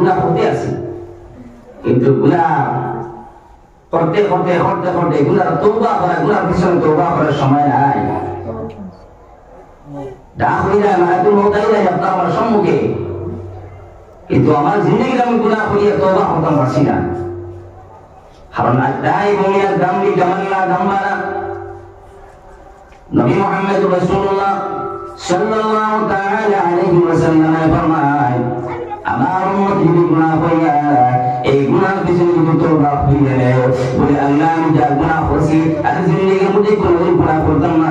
গুণা করতে আছি। কিন্তু গুণা করতে করতে করতে করতে গুণার তৌবা করা, গুণার পিছনে তৌবা করার সময় নাই। সম্মুখে। কিন্তু আমার আমার যদি গুনাহ করিয়া এই গুনাহ পিছনে যদি তওবা হইয়া নেয় বলে আল্লাহ আমি যা গুনাহ করছি আর জিন্দেগির মধ্যে কোনোদিন গুনাহ করতাম না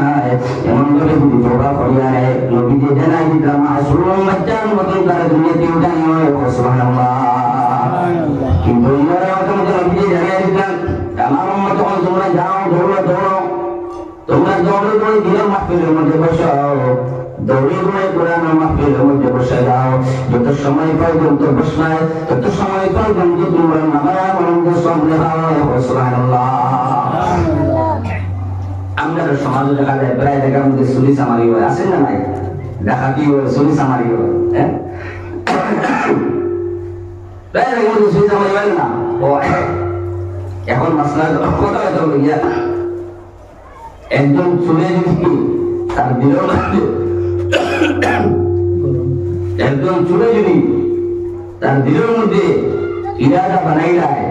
এমন করে যদি তওবা করিয়া নেয় নবী যে জানাই দিতাম মাসুম বাচ্চার মতন তারা দুনিয়াতে উঠানি হয় সুবহানাল্লাহ। কিন্তু ইমারা মতো নবী যে জানাই দিতাম আমার উম্মত তোমরা যাও দৌড়ো দৌড়ো। তোমরা দৌড়ে দৌড়ে দিনের মাহফিলের মধ্যে বসাও দৌড়ে দৌড়ে সময় পর্যন্ত বসনায় তত সময় পর্যন্ত তোমরা নামায় আনন্দ সামনে আমরা দেখা যায়, প্রায় জায়গার মধ্যে চুরি চামারি হয়। আছে না নাই? ডাকাতি হয়? চুরি চামারি হয় হ্যাঁ? প্রায় জায়গার মধ্যে চুরি চামারি হয় না? ও, এখন মাসলা কথা কথা একজন চলে যদি তার বিরল একজন চলে যদি তার দিলের মধ্যে ইরাদা বানাই যায়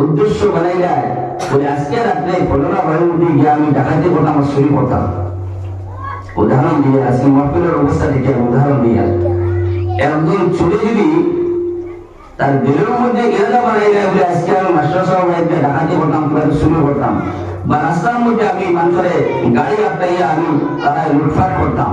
উদ্দেশ্য বানাই যায় বলে আজকে রাত্রে পনেরো বাড়ির মধ্যে গিয়ে আমি ডাকাতি করতাম আমার শরীর করতাম উদাহরণ দিয়ে, আজকে মহফিলের অবস্থা আমি উদাহরণ দিয়ে একজন চলে যদি তার দিলের মধ্যে ইরাদা বানাই যায় বলে আজকে আমি মাস্টার সাহেব ডাকাতি করতাম কিংবা শুরু করতাম বা রাস্তার মধ্যে আমি মানুষের গাড়ি আটকাইয়া আমি তারা লুটফাট করতাম।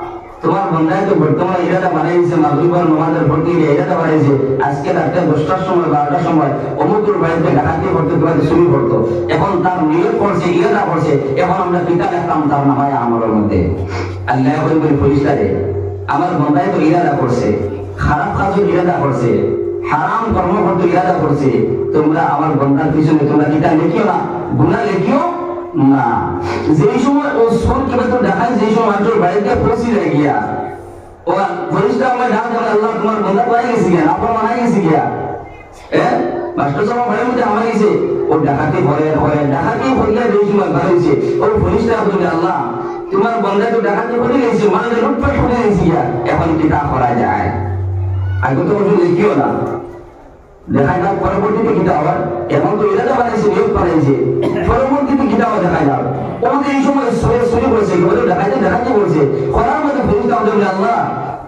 তোমার বন্ধায় তো বর্তমান ইরাদা বানাইছে, মাগরিবার নামাজের ভর্তি ইরাদা বানাইছে। আজকে রাত্রে দশটার সময়, বারোটার সময় অমুকুর বাড়িতে ডাকাতি করতে তোমাকে শুরু করতো এখন তার নিয়োগ করছে ইরাদা করছে এখন আমরা পিতা দেখতাম তার নামায় আমলের মধ্যে। আল্লাহ বলবে ফরিস্তারে আমার বন্ধায় তো ইরাদা করছে। খারাপ কাজও ইরাদা করছে। হারাম কর্ম করতে ইরাদা করছে। তোমরা আমার বন্ধার পিছনে তোমরা কিতা লিখিও না? গুণা লিখিও না। যেই সময় ও সোন কিবা তো দেখায়, যেই সময় বাড়িতে পৌঁছি যায় গিয়া। ও ফরিস্তা আমার ডাক দেবে আল্লাহ, তোমার বন্ধা পাই গেছি গিয়া? আপনার মানাই গেছি গিয়া। হ্যাঁ মাস্টার সাহেব ঘরের মধ্যে আমার গেছে, ও, ডাকাতি ভরে ভরে ডাকাতি যেই সময় বার হয়েছে। ও ফরিস্তা বলে, আল্লাহ, তোমার বন্ধা তো ডাকাতি ভরে গেছে মানে লুটপাট করে গেছি এখন কি তা করা যায়? আগে তো কিছু লিখিও না। দেখা যাক পরবর্তীতে কিতা আবার? এখন তো এরা বানাইছে, নিয়োগ বানাইছে। পরবর্তীতে কিতা আবার দেখা যাক ওদের এই সময় সরে সরে বলছে ওদের দেখাইতে দেখাতে বলছে করার মধ্যে ফেরত দাও দেবে আল্লাহ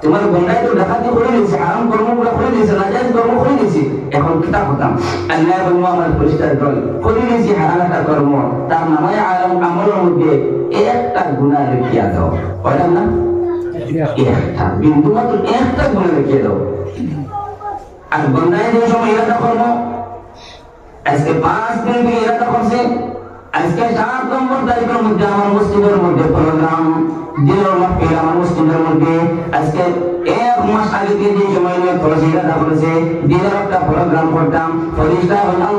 তোমার বন্ধায় তো দেখাতে করে দিয়েছে আরাম কর্মগুলো করে দিয়েছে নাজাইজ কর্ম করে দিয়েছে এখন কিতা হতাম? আল্লাহ বলব আমার পরিষ্কার কর করে দিয়েছি হারাম একটা কর্ম। তার নামায় আরাম আমলের মধ্যে একটা গুণা রেখিয়া দাও। কয়লাম না একটা। বিন্দু মাত্র একটা গুণা রেখিয়ে দাও। আর বন্ধায় যে সময় ইরাদা করব আজকে পাঁচ দিন ইরাদা করছে আজকে সাত নম্বর তারিখের মধ্যে আমার মসজিদের মধ্যে প্রোগ্রাম মাহফিল আমার মসজিদের মধ্যে। আজকে এক মাস আগে থেকে যে সময় নিয়ে ইরাদা করেছে দিনের একটা প্রোগ্রাম করতাম। ফরিস্তা আল্লাহ,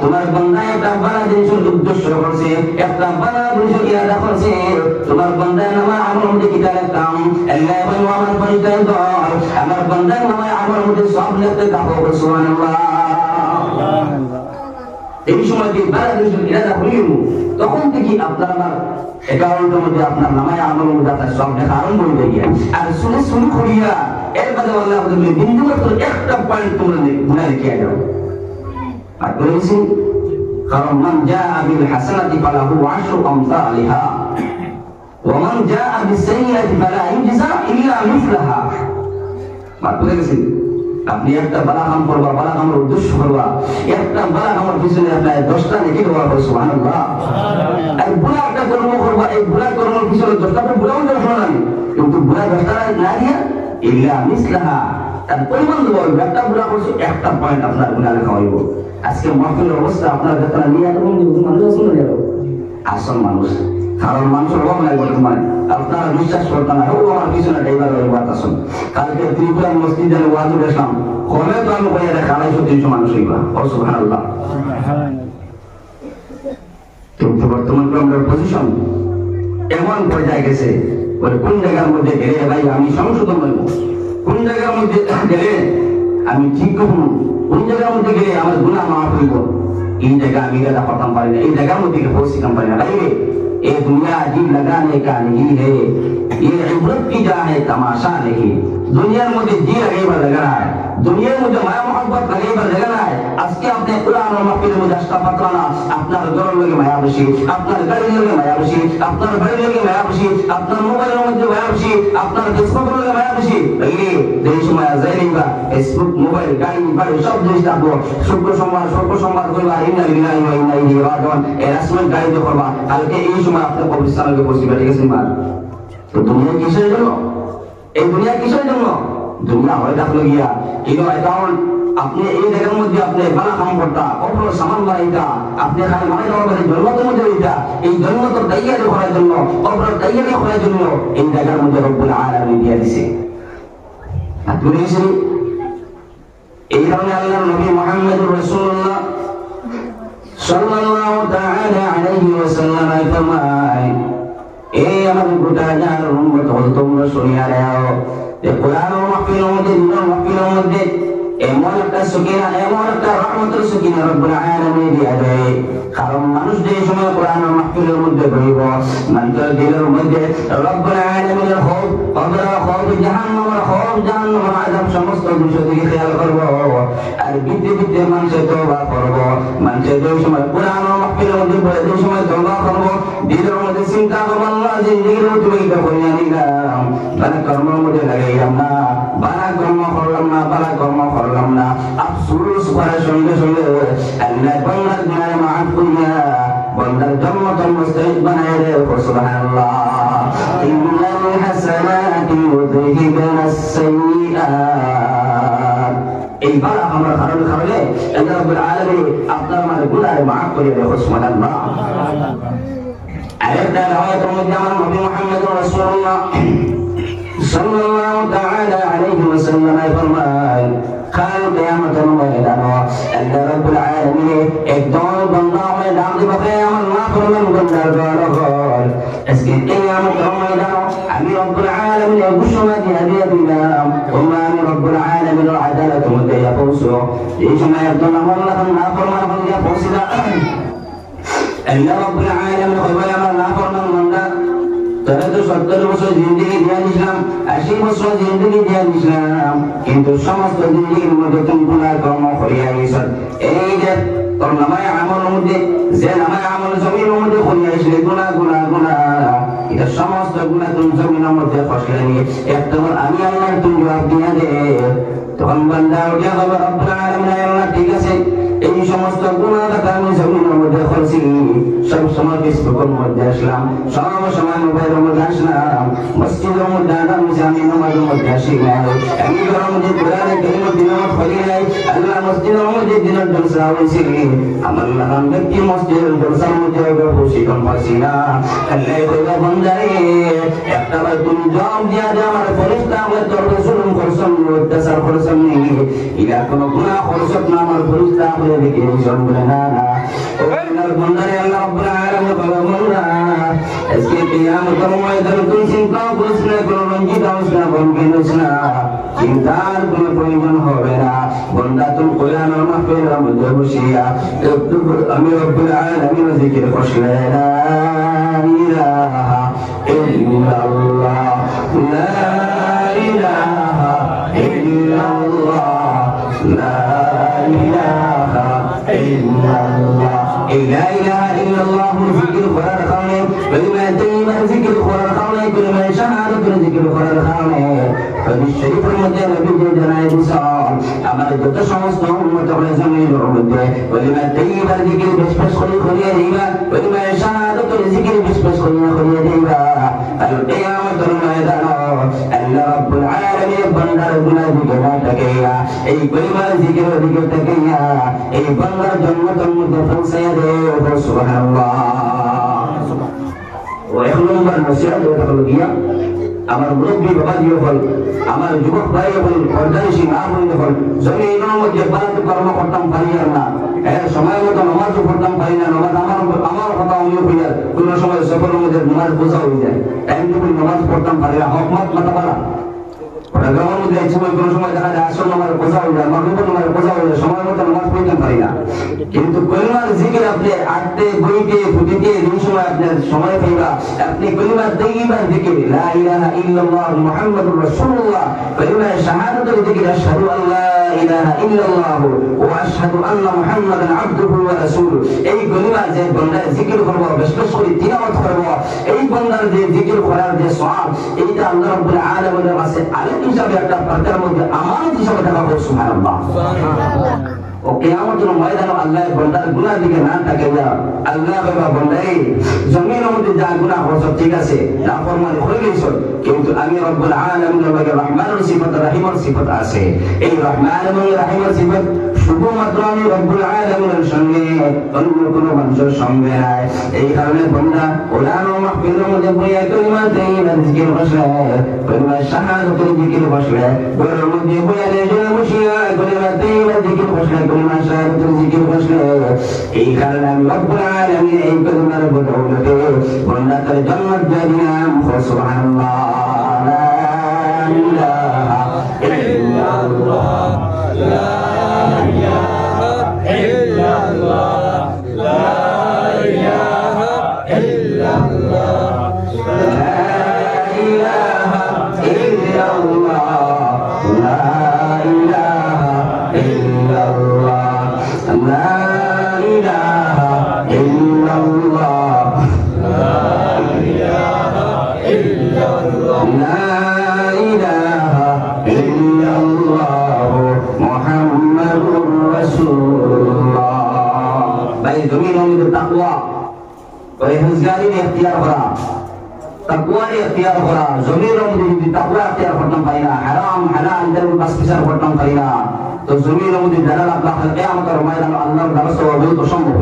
তোমার বন্ধায় একটা বানা জিনিসের উদ্দেশ্য করছে, একটা বানা জিনিস ইরাদা করছে তোমার বন্ধায় নামা আমার মধ্যে কিতা লিখতাম আল্লাহ বলব আমার দল, আমার বন্ধায় নামায় আমার মধ্যে সব লিখতে থাকো সুবহানাল্লাহ। এই সময় যে বারা জিনিসের ইরাদা হইল তখন থেকে আপনার আমার অ্যাকাউন্টের মধ্যে আপনার নামায় আমার মধ্যে আপনার সব লেখা আরম্ভ হয়ে গিয়া আর শুনে শুরু করিয়া এর বাদে আল্লাহ বলবে বিন্দু মাত্র একটা পয়েন্ট তোমরা গুণা রেখে যাও আর বলেছি কারণ মান যা আবিল হাসানাতি ফালাহু আশরু আমসালিহা ومن جاء بالسيئة فلا يجزى إلا مثلها ما বলেছি আপনি একটা বালা কাম করবা বালা কামের উদ্দেশ্য করবা। একটা বালা কামের পিছনে আপনার দশটা নেকি দেওয়া হবে সুবহানাল্লাহ। আর বুলা একটা কর্ম করবা এই বুলা কর্মের পিছনে দশটা তো বুলাও দশ না কিন্তু দশটা না দিয়া ইল্লা মিসলাহা। তার পরিমাণ একটা বুলা করছ একটা পয়েন্ট আপনার গুণা লেখা হইব। আজকে মাহফিলের অবস্থা আপনার ভেতরে নিয়ে এত মানুষ না? আসল মানুষ। কারণ মানুষের অভাব নাই বর্তমানে। আপনারা বিশ্বাস করতেন না ও আমার পিছনে ড্রাইভার হয়ে আসুন কালকে ত্রিপুরা মসজিদে ওয়াজ উঠেছিলাম কমে তো আমি কইয়া দেখা আড়াইশো, তিনশো মানুষ হইবা। ও আল্লাহ কিন্তু বর্তমান পজিশন এমন পর্যায়ে গেছে, বলে কোন জায়গার মধ্যে গেলে ভাই আমি সংশোধন হইব? কোন জায়গার মধ্যে গেলে আমি ঠিক হব কোন জায়গার মধ্যে গেলে আমার গুণা মাফ হইব? এই জায়গা আমি খতম পারি না, এই জায়গার মধ্যে পৌঁছিতাম পারি না। ভাই ये दुनिया जी लगाने का नहीं है। ये इबरत की जा तमाशा नहीं। दुनिया मुझे जी अजीब लग रहा है। দুনিয়ার মধ্যে মায়া মহব্বত লাগাইবার লাগা নাই। আজকে আপনি কোরআন মাহফিলের মধ্যে আসতে পারতো না। আপনার ঘরের লগে মায়া বেশি। আপনার গাড়ির লগে মায়া বেশি। আপনার বাড়ির লগে মায়া বেশি। আপনার মোবাইলের মধ্যে মায়া বেশি। আপনার ফেসবুকের লগে মায়া বেশি। এই এই সময় যাই বা ফেসবুক, মোবাইল, গাড়ি, বাড়ি, সব জিনিস থাকব। শুক্র সোমবার শুক্র সোমবার করবা ইন্না লিল্লাহি ওয়া ইন্না ইলাইহি রাজিউন। এর আসমান গাড়ি দিয়ে করবা। কালকে এই সময় আপনি কবরস্থানে পৌঁছবে, ঠিক আছে, মা? তো দুনিয়া কিসের জন্য? এই দুনিয়া কিসের জন্য? দুনিয়া হয়ে থাকল গিয়া। কিন্তু এখন আপনি এই জায়গার মধ্যে আপনি বালা কাম কখনো সামান বাড়াইতা আপনি খালি মানে যাওয়ার কাছে জন্মতের মধ্যে হইতা এই জন্ম তো দাইয়ারি জন্য কবর দাইয়ারি করার জন্য এই জায়গার মধ্যে রব্বুল আলামিন দিয়া দিছে। আর তুমি দেখছি এই কারণে আল্লাহ নবী মুহাম্মদুর রাসূলুল্লাহ সাল্লাল্লাহু তাআলা আলাইহি ওয়াসাল্লাম ফরমায় এই আমার গোটা জান উম্মত হল তোমরা শুনিয়া যে কোরআন মাহফিলের মধ্যে দুটো মাহফিলের মধ্যে এমন একটা সুকিনা এমন একটা রহমতের সুকিনা রব্বুল আলামিন দিয়া দেয়। কারণ মানুষ যে সময় কোরআন মাহফিলের মধ্যে বইব মানুষের দিলের মধ্যে রব্বুল আলামিনের খৌফ কবর খৌফ জাহান্নামের খৌফ জাহান্নামের আযাব সমস্ত বিষয় দিকে খেয়াল করব। আর বিদ্যে বিদ্যে মানুষে তওবা করব। মানুষের যে সময় কোরআন মাহফিলের মধ্যে পড়ে, যে সময় তওবা করব, দিলের মধ্যে চিন্তা করব, আল্লাহ জিন্দেগির মধ্যে এটা করিয়া নিলাম। বালা কর্মের মধ্যে লাগাইলাম না, বালা কর্ম করলাম না, বালা কর্ম আফসোস করার সঙ্গে সঙ্গে আল্লাহ বান্দার গুনাহ মাফ করিয়া বান্দার জন্ম জন্ম সহিত বানায় রে সুবহানাল্লাহ ইন্নাল হাসানাতি ইউযহিবুনা আস-সাইয়্যাত এই বালা আমরা কারণ কারণে আল্লাহ রাব্বুল আলামিন আপনার মানে গুনাহ মাফ করিয়া রে সুবহানাল্লাহ আরেকটা রাওয়ায়াতের মধ্যে আমার নবী মুহাম্মদ রাসূলুল্লাহ সাল্লাল্লাহু তাআলা আলাইহি ওয়াসাল্লাম ফরমান কাল কিয়ামতের ময়দানে আল্লাহ আলামিন একদল বান্দা হয়ে ডাক দিবে বান্দার আজকে একদল আমার না ফরমান পৌঁছিলা আল্লাহ রাব্বুল আলামিন কইবে আমার না ফরমান বান্দা, তারা তো সত্তর বছর জিন্দগি দিয়া দিছিলাম সমস্ত জিন্দগির মধ্যে তুমি গুণা গুণা গুণা গুণা নিয়ে একটা আমি আল্লাহ তুমি জবাব দিয়া তখন বান্দা ঠিক আছে। এই সমস্ত গুণাগাতা আমি জমিনের মধ্যে করছি। সব সময় ফেসবুকের মধ্যে আসলাম সব সময় মোবাইলের মধ্যে আসলাম মসজিদের মধ্যে আদাম আমি নামাজের মধ্যে আসি নাই আমি ঘরের মধ্যে কোরআনে কারিমের দিনামত করি নাই আল্লাহ মসজিদের মধ্যে দিনের জলসা হয়েছে আমার লাগাম ব্যক্তি মসজিদের জলসার মধ্যে ওকে খুশি কম পাচ্ছি না আল্লাহ কইবা বন্দারে একটা বার তুমি জবাব দিয়া দে আমার ফরিস্তা আমার তোর জুলুম করছম অত্যাচার করছম নি ইলা কোনো গুনাহ করছত না আমার ফরিস্তা হয়ে দেখে জন্ম না না ও আল্লাহর বন্দারে আল্লাহ আলামিন বাবা বন্দা আজকে কিয়ামতের ময়দানে তুমি চিন্তা করিস না কোনো রঞ্জিত না বনকে না চিন্তার কোনো প্রয়োজন হবে না বন্দা তুমি কোরআন আর মাহফিলের বসিয়া আমি রব্বুল আলামিন জিকির করছিলেন লা ইলাহা ইল্লাল্লাহ লা ইলাহা ইল্লাল্লাহ লা ইলাহা ইল্লাল্লাহ এই লা ইলাহা ইল্লাল্লাহ জিকির করার কারণে কালিমা তাইয়্যিবা জিকির করার কারণে কালিমা শাহাদাত জিকির করার কারণে হাদিস শরীফের মধ্যে নবী যে জানায় দিছেন আমার যত সমস্ত উম্মত হলে জমিনের মধ্যে গুনাহ দিকে না তাকাইয়া এই কালিমার জিকির দিকে তাকাইয়া, এই বান্দার জন্মতের মধ্যে পৌঁছাইয়া দেয় সুবহানাল্লাহ। ও এক নম্বর নসিহত দিয়ে হল, আমার যুবক ভাই হল অর্ধানিসী মা বন্ধ হল, জমিনের মধ্যে বাদ কর্ম করতাম পারি না। এর সময় মতো নমাজও পড়তাম পারি না, নমাজ আমার আমার কথা অন্য হয়ে যায় কোন সময় সফরের মধ্যে নমাজ বোঝা হয়ে যায়। টাইম টেবিল নমাজ পড়তাম পারি না হক মত পারা গ্রামের মধ্যে এক সময় কোনো সময় দেখা যায় আসল নামাজ বোঝা যায় মাগরিবের নামাজ বোঝা যায় সময় মতো নামাজ পড়তে পারি না। কিন্তু কলিমার জিকির আপনি আটতে বইতে ফুটিতে দিন সময় এই কলিমার যে জিকির করার যে সওয়াব, এইটা আল্লাহ রাব্বুল কাছে আলেম হিসাবে একটা পার্কের মধ্যে আমার হিসাবে দেখা হবে সুবহানাল্লাহ। ও কিয়ামতের ময়দানে আল্লাহ বান্দার গুনাহ দিকে না তাকাইয়া আল্লাহ বাবা বান্দাই, জমিনের মধ্যে যা গুনাহ হচ্ছে ঠিক আছে, নাফরমানি হয়ে গেছে কিন্তু আমি রব্বুল আলামিনের লগে রহমানের সিফাত, রহিমের সিফাত আছে। এই রহমান এবং রহিমের সিফাত শুধুমাত্র আমি রব্বুল আলামিনের সঙ্গে, অন্য কোনো মানুষের সঙ্গে নাই। এই কারণে বান্দা কোরআন ও মাহফিলের মধ্যে বইয়া কলিমা তাইয়িবা জিকির বসলে। কলিমা শাহাদাতের জিকির বসলে। ঘরের মধ্যে বইয়া লেজে বসিয়া কলিমা বসলে কলিমা শাহাদাতের জিকির বসলে এই কারণে আমি রব্বুল আলামিন এই কলিমার উপর বান্দা তার জান্নাত দিয়ে দিলাম। সুবহানাল্লাহ। ইখতিয়ার করা তাকওয়া ইখতিয়ার করা জমির মধ্যে যদি তাকওয়া ইখতিয়ার করতাম পারি না হারাম হালাল এদের বাস তো জমির মধ্যে যারা আল্লাহ কিয়ামতের ময়দানে আল্লাহর দ্বারা সওয়াব সম্ভব